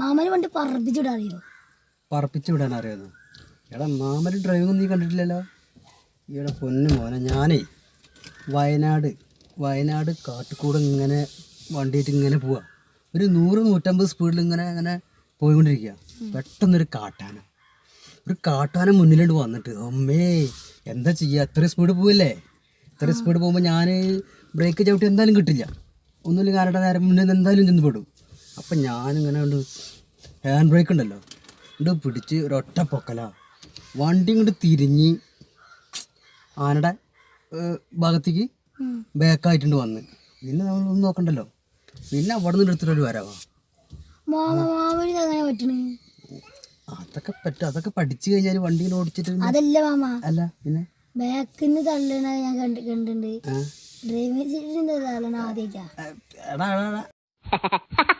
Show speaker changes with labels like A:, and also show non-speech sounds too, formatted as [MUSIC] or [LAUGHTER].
A: മാമന് വണ്ടി പറപ്പിച്ചുവിടാൻ അറിയോ
B: പറപ്പിച്ചു വിടാൻ അറിയാതെ എടാ മാമന് ഡ്രൈവിംഗ് നീ കണ്ടിട്ടില്ലല്ലോ? ഈടെ പൊന്നു മോനെ ഞാനേ വയനാട് വയനാട് കാട്ടിക്കൂടെ ഇങ്ങനെ വണ്ടിയിട്ട് ഇങ്ങനെ പോവാ. ഒരു നൂറ് നൂറ്റമ്പത് സ്പീഡിൽ ഇങ്ങനെ ഇങ്ങനെ പോയിക്കൊണ്ടിരിക്കുക പെട്ടെന്നൊരു കാട്ടാന. ഒരു കാട്ടാന മുന്നിലോട്ട് വന്നിട്ട് അമ്മേ എന്താ ചെയ്യുക എത്ര സ്പീഡ് പോവില്ലേ? ഇത്ര സ്പീഡ് പോകുമ്പോൾ ഞാൻ ബ്രേക്ക് ചവിട്ടി എന്തായാലും കിട്ടില്ല. ഒന്നുമില്ല കാരുടെ നേരം മുന്നിൽ എന്തായാലും ചെന്ന് പെടും. അപ്പം ഞാനിങ്ങനെ ഉണ്ട് ഹാൻഡ് ബ്രേക്ക് ഉണ്ടല്ലോ. ഇത് പിടിച്ച് ഒരൊറ്റ പൊക്കല. വണ്ടി ഇങ്ങോട്ട് തിരിഞ്ഞ് ആനയുടെ ഭാഗത്തേക്ക് ബാക്കായിട്ടുണ്ട് വന്ന്. പിന്നെ നമ്മൾ ഒന്നും നോക്കണ്ടല്ലോ. പിന്നെ അവിടെ നിന്ന് എടുത്തിട്ടൊരു വരവാ. അതൊക്കെ പറ്റും അതൊക്കെ പഠിച്ചു കഴിഞ്ഞാൽ വണ്ടി ഓടിച്ചിട്ട്
A: അതല്ല മാമ.
B: അല്ല പിന്നെ?
A: ബാക്കിന്ന് തള്ളണ ഞാൻ കണ്ട് കണ്ടിട്ടുണ്ട്. ഡ്രൈവിംഗ് സീറ്റിൽ തള്ളണ ആദ്യമായിട്ടാ [LAUGHS]